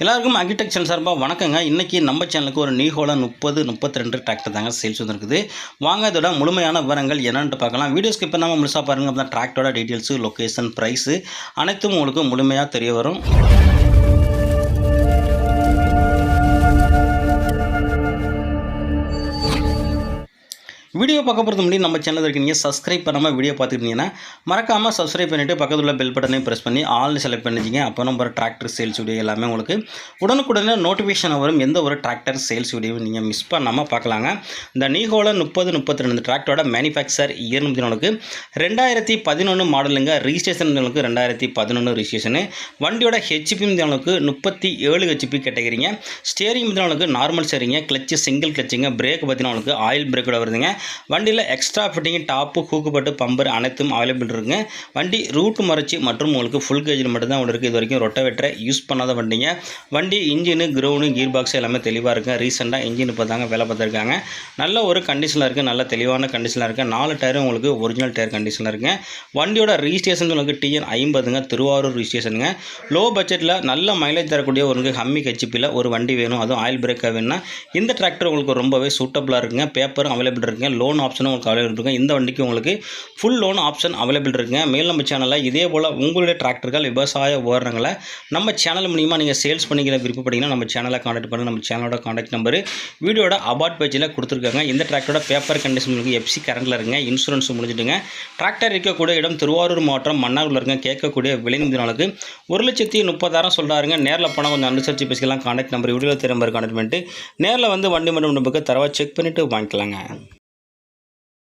எல்லாருக்கும் அக்ரிடெக்சர் சார்பாக வணக்கங்க. இன்றைக்கி நம்ம சேனலுக்கு ஒரு நீஹோலா முப்பது முப்பத்தி ரெண்டு டிராக்டர் தாங்க சேல்ஸ் வந்துருக்குது. வாங்க இதோட முழுமையான விவரங்கள் என்னென்னு பார்க்கலாம். வீடியோ ஸ்கிப் பண்ணாமல் முழுசாக பாருங்கள் அப்படின்னா டிராக்டரோட டீட்டெயில்ஸு லொக்கேஷன் ப்ரைஸு அனைத்தும் உங்களுக்கு முழுமையாக தெரிய வரும். வீடியோ பார்க்க போகிறது முன்னாடி நம்ம சேனல் இருக்கீங்க சப்ஸ்கிரைப் பண்ணாமல் வீடியோ பார்த்துக்கிட்டீங்கன்னா மறக்காமல் சப்ஸ்கிரைப் பண்ணிவிட்டு பக்கத்தில் உள்ள பெல் பட்டனையும் ப்ரெஸ் பண்ணி ஆல் செலக்ட் பண்ணிச்சிங்க அப்போ நம்ம டிராக்டர் சேல்ஸ் வீடியோ எல்லாமே உங்களுக்கு உடனுக்குடனே நோட்டிஃபிகேஷன் வரும். எந்த ஒரு டிராக்டர் சேல்ஸ் வீடியோவும் நீங்கள் மிஸ் பண்ணாமல் பார்க்கலாங்க. இந்த நீஹோல முப்பது முப்பத்தி ரெண்டு டிராக்டரோட மேனுஃபேக்சர் இயர் உங்களுக்கு ரெண்டாயிரத்தி பதினொன்று மாடலுங்க ரிஜிஸ்ட்ரேஷன் உங்களுக்கு ரெண்டாயிரத்தி பதினொன்று ரிஜிஸ்ட்ரேஷனு வண்டியோட ஹெச்பி உங்களுக்கு முப்பத்தி ஏழு ஹெச்பி கேட்டகிறீங்க ஸ்டேரிங் உங்களுக்கு நார்மல் ஸ்டேரிங்க கிளச்சு சிங்கிள் கிளச்சுங்க பிரேக் பார்த்தீங்கன்னா உங்களுக்கு ஆயில் பிரேக்கோட வருதுங்க. வண்டியில் எக்ஸ்ட்ரா ஃபிட்டிங் டாப்பு கூக்குப்பட்டு பம்பர் அனைத்தும் அவைலபிள் இருக்குங்க. வண்டி ரூட் மறைச்சி மற்றும் உங்களுக்கு ஃபுல் கேஜில் மட்டும்தான் ஒன்று இருக்குது இது வரைக்கும் ரொட்டவேட்டரை யூஸ் பண்ணாத வண்டிங்க. வண்டி இன்ஜினு கிரவுண்டு கீர் பாக்ஸ் எல்லாமே தெளிவாக இருக்குது ரீசெண்டாக இன்ஜின் இப்போ தாங்க வேலை பார்த்துருக்காங்க. நல்ல ஒரு கண்டிஷனில் இருக்குது நல்ல தெளிவான கண்டிஷனில் இருக்குது நாலு டயரும் உங்களுக்கு ஒரிஜினல் டயர் கண்டிஷனில் இருக்குங்க. வண்டியோட ரிஜிஸ்ட்ரேஷன் உங்களுக்கு டிஎன் ஐம்பதுங்க. திருவாரூர் ரிஜிஸ்ட்ரேஷனுங்க லோ பட்ஜெட்டில் நல்ல மைலேஜ் தரக்கூடிய ஒரு ஹம்மி ஹெச்பியில் ஒரு வண்டி வேணும். அதுவும் ஆயில் பிரேக்காக வேணும்னா இந்த டிராக்டர் உங்களுக்கு ரொம்பவே சூட்டபுளாக இருக்குங்க. பேப்பரும் அவைலபிள் இருக்குங்க. லோன் ஆப்ஷனும் உங்களுக்கு அவைலபிள் இருக்கும். இந்த வண்டிக்கு உங்களுக்கு ஃபுல் லோன் ஆப்ஷன் அவைலபிள் இருக்குங்க. மேல் நம்ம சேனலில் இதே போல் உங்களுடைய டிராக்டர்கள் விவசாய உபகரணங்களை நம்ம சேனல் மூலியமாக நீங்கள் சேல்ஸ் பண்ணிக்கிற விருப்பப்பட்டீங்கன்னா நம்ம சேனலை காண்டாக்ட் பண்ணுங்கள் நம்ம சேனலோட காண்டாக்ட் நம்பர் வீடியோட அபார்ட் பேஜில் கொடுத்துருக்காங்க. இந்த டிராக்டரோட பேப்பர் கண்டிஷன் உங்களுக்கு எஃப்சி கரண்டில் இருங்க இன்சூரன்ஸ் முடிஞ்சிட்டுங்க. டிராக்டர் இருக்கக்கூடிய இடம் திருவாரூர் மாவட்டம் மன்னாரில் இருக்க கேட்கக்கூடிய விலை நாளுக்கு ஒரு லட்சத்தி முப்பதாயிரம் சொல்கிறாருங்க நேரில் போனால் கொஞ்சம் அனுசரித்து பேசிக்கலாம். காண்டாக்ட் நம்பர் வீடியோ திரும்ப காண்டாக்ட் பண்ணிட்டு நேரில் வந்து வண்டி மட்டும் நமக்கு தரவாக செக் பண்ணிவிட்டு வாங்கிக்கலாங்க.